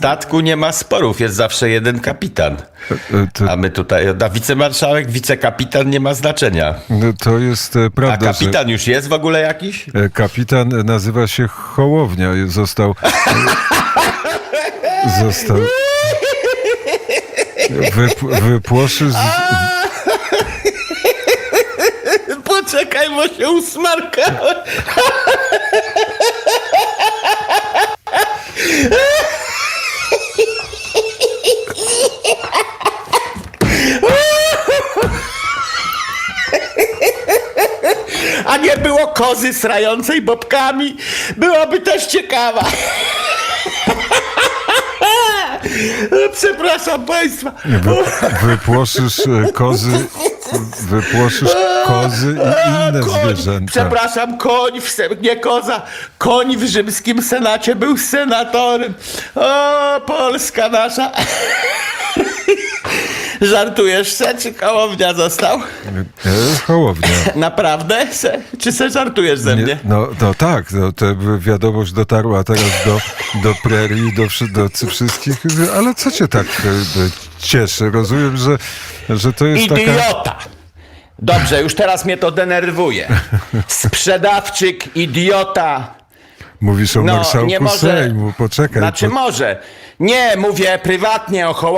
statku nie ma sporów, jest zawsze jeden kapitan. E, To, A my tutaj, a wicemarszałek, wicekapitan nie ma znaczenia. no, to jest e, A prawda, kapitan już jest w ogóle jakiś? e, kapitan nazywa się Hołownia. Został... e, został... Wyp, wypłoszy... Z, Poczekaj, bo się usmarkałem. A nie było kozy srającej bobkami? Byłaby też ciekawa. Przepraszam państwa. wy, wypłoszysz e, kozy... Wypłoszysz kozy i inne koń, zwierzęta. Przepraszam, koń, w, nie koza, koń w rzymskim senacie był senatorem. O, Polska nasza. Żartujesz se, czy kołownia został? E, Hołownia. Naprawdę? Se? Czy se żartujesz ze mnie? Nie, no, no tak, no, to wiadomość dotarła teraz do, do prerii, do, do cy- wszystkich, ale co cię tak e, e, cieszy? Rozumiem, że, że to jest taka... Idiota! Dobrze, już teraz mnie to denerwuje. Sprzedawczyk, idiota. Mówisz o No, marszałku nie może- Sejmu, poczekaj. Znaczy po- może. Nie, mówię prywatnie o hoło.